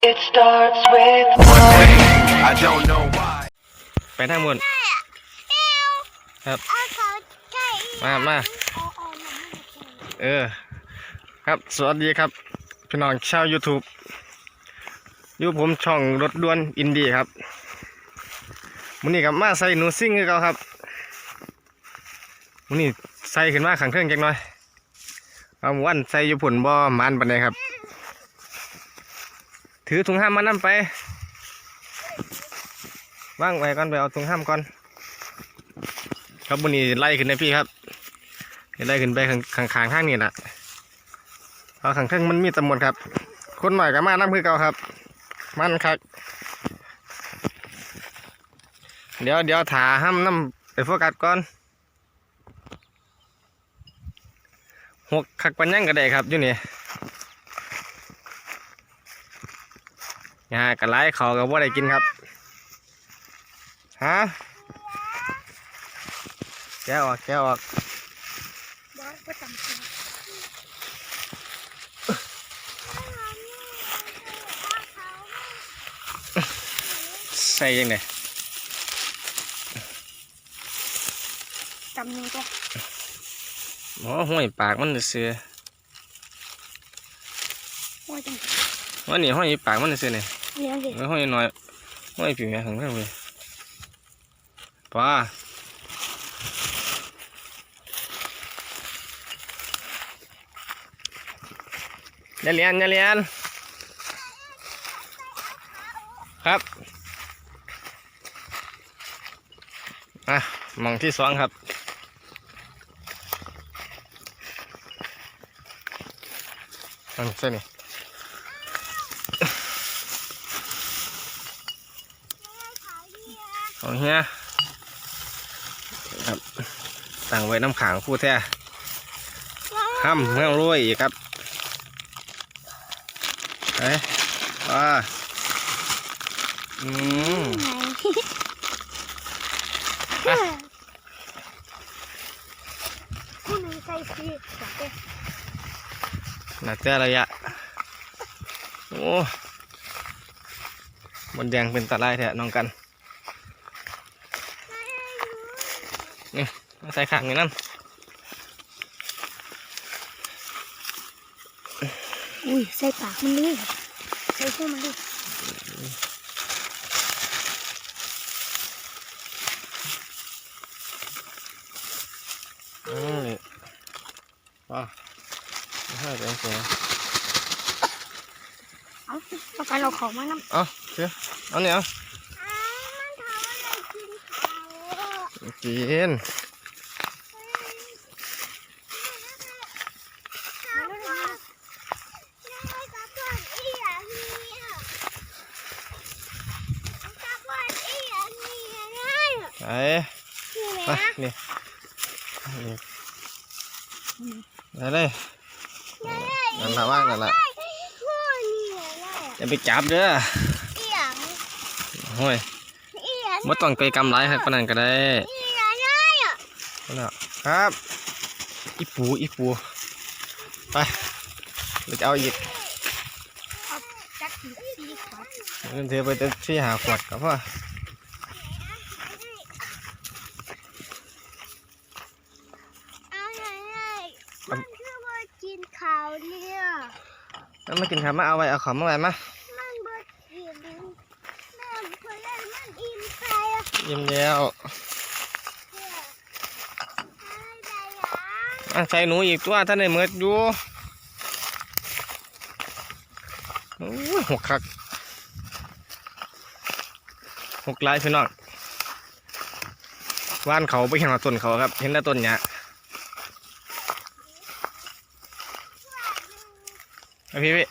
It starts with One day, I don't know why. ไปทางบนครับเอาเขาใกล้มามาเอาเอาหนังมาเออ ครับสวัสดีครับ พี่น้องชาว YouTube อยู่ผมช่องรถด่วนอินดี้ครับมื้อนี้กับมาใส่หนูซิ่งคือเก่าครับมื้อนี้ใส่ขึ้นมาขังเครื่องจักหน่อยเอาวันใส่อยู่ผุ่นบ่หมันปานใดครับ ถือถุงห้ามมานํไปว่างไว้ก่อนไปเอาถุงห้ามก่อน ครับมื้อนี้ไล่ขึ้นในพี่ครับไล่ขึ้นไปข้างข้างๆข้างนี่แหละเอาข้างเครื่องมันมีตำรวจครับ คนหน่อยก็มาน้ำคือเก่าครับ มันครับเดี๋ยวเดี๋ยวถาห้ามน้ำไปโฟกัสก่อนหกขักปัญญังก็ได้ครับอยู่นี่ อย่ากระไล่เขากับว่าได้กินครับฮะแกะออกแกะออกบอสก็จำเป็นใส่ยังไงจำยังก็หมอห้อยปากมันเสือว่าจังว่านี่ห้อยปากมันเสือเนี่ยเลี้ยงดิ ไม่ห้อยน้อยห้อยผิวแม่ของเรื่เลยป้าอย่าเลียนอย่าเลียนครับอะมองที่สองครับอันเส้นนี่ ของเฮียครับตั้งไว้น้ำขังคู่แท้ห้ำเมืองรวยอีกครับไปว่าอืมไหนคุณใส่ซีจับเด้น่าแต่ระยะ โอ้ มันแดงเป็นตะไลแท้น้องกัน นี่มาใส่ขังนี่นั่นอุ้ยใส่ปากมันเลยใส่ชื่อมันดิอืมนี่ว้าให้เป็นเสียงเอาเอาไปเราของมาน้ำเอาเชื่อเอาเนี่ยเอา มันทำอะไรกินเขา กินไอ้มานี่นี่ได้เลยนั่นละว่างนั่นละอย่าไปจับเด้อโอ้ยไม่ต้องไปกำไรครับปานนั้นก็ได้นั่น แหละครับอีปูอีปูไปเราจะเอาอีกเงินเทไปเต็มที่หาขวดกับพ่อกินข้าวเนี่ยแล้วมากินครับมาเอาไว้เอาของมาไว้มามันบ่กินแม่เพื่อนมันอิ่มไปอะยิ้มแล้วอะ ใส่หนูอีกตัวท่านในเมือดอยู่โอ้ยหกคักหกลายพี่น้องว่านเขาไปเห็นว่าต้นเขาครับ เห็นแต่ต้นหญ้าเอาพี่พี่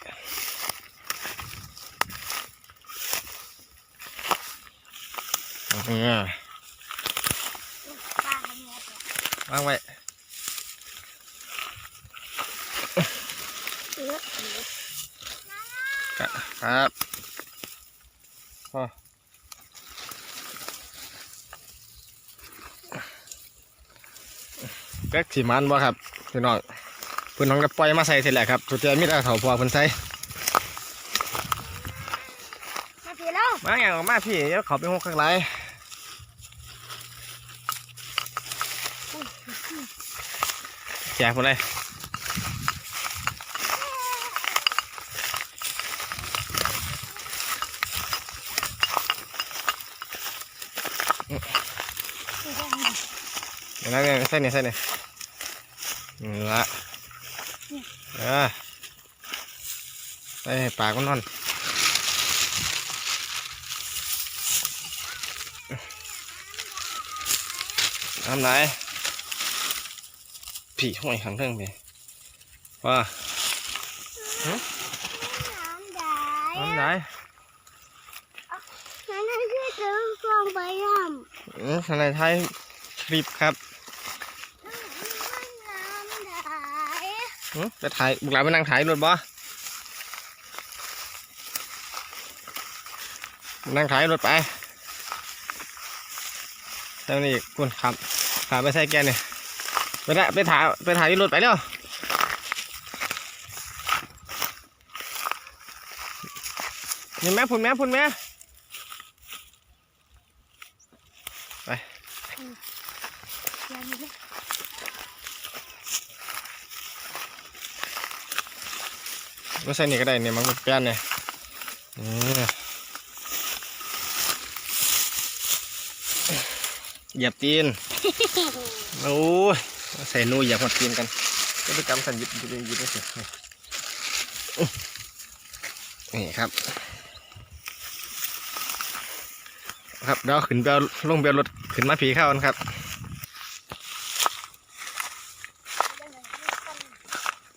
เอาเนี่ยวางไว้ครับพอแก๊กถีมันบ่ครับพี่น้องเพื่อนน้องก็ปล่อยมาใส่เสร็จแหละครับสุดท้ายมิตรเถาพอเพิ่นใส่แล้วมาอย่างออกมาพี่เดี๋ยวเขาไปหกข้างไรแจกหมดเลย ดี๋ยวนะเนี่ยใส่เนี่ยใส่เนี่ยนี่ละเออใส่ให้ปากมันนอนน้ำไหนผีห้อยขังเรื่องไปว่าน้ำได้น้ำไหนนั่นนั่นคือตัวฟองใบย่อืมอะไรไทยคลิปครับำน้ำได้ อืม ไปถ่ายบุกหลานไปนั่งถ่ายรถบ่นั่งถ่ายรถไปเท่านี้คุณขับขับไปใส่แกนเนี่ยไปละไปถ่ายไปถ่ายที่รถไปเร็วนี่แม่พุ่นแม่พุ่นแม่ ยังไม่ได้ ไม่ใช่นี่ก็ได้เนี่ยมันเป็นแป้นเนี่ยเหยียบตีนโอ้ยใส่นูเหยียบหัดตีนกันก็ไปกำสันหยิบหยิบหยิบไม่สินี่ครับ ครับเดี๋ยวขึ้นเอาลงเอารถขึ้นมาผีเข้ากันครับ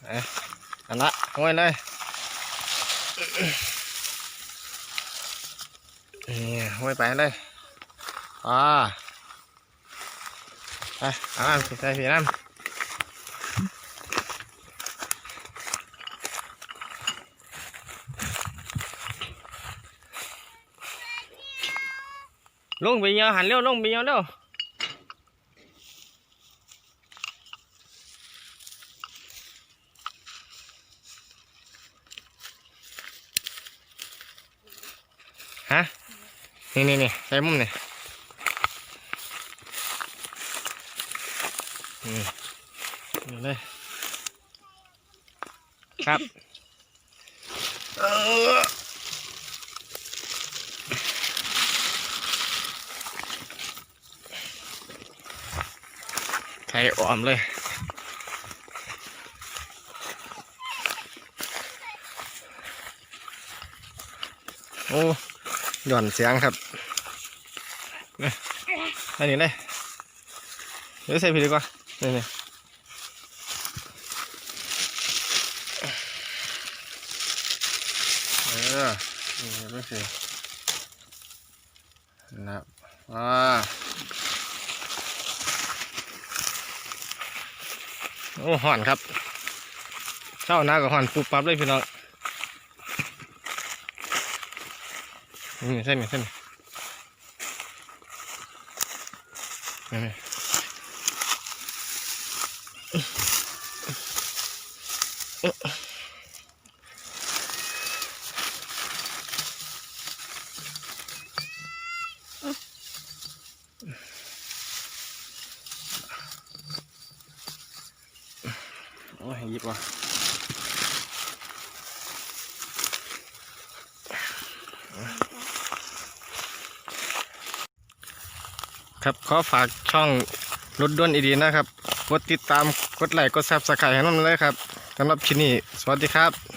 เอ๊ะอันละเอาไว้เลย นี่เอาไว้ไปเลยอ่าไปเอาน้ำใส่ผีน้ำลงไปเยอะหันเร็วลงไปเยอะเร็ว นี่นี่นี่ใส่มุมนี่อืมนี่เลยครับเออไข่อ่อมเลยโอ้ หย่อนเสียงครับเนี่ยอันนี้เลยเดี๋ยวใส่ผิดดีกว่านี่นี่เออนี่ไม่สินะครับอ่าโอ้ห่อนครับเช้าหน้ากับห่อนปุ๊บปั๊บเลยพี่น้อง นี่เส้นนี่เส้นนี่โอ้ยหยิบว่ะ ครับขอฝากช่องรถด้วนอีดีนะครับ กดติดตาม กดไลค์ กดซับสไครต์ให้น้องเลยครับสำหรับที่นี้ สวัสดีครับ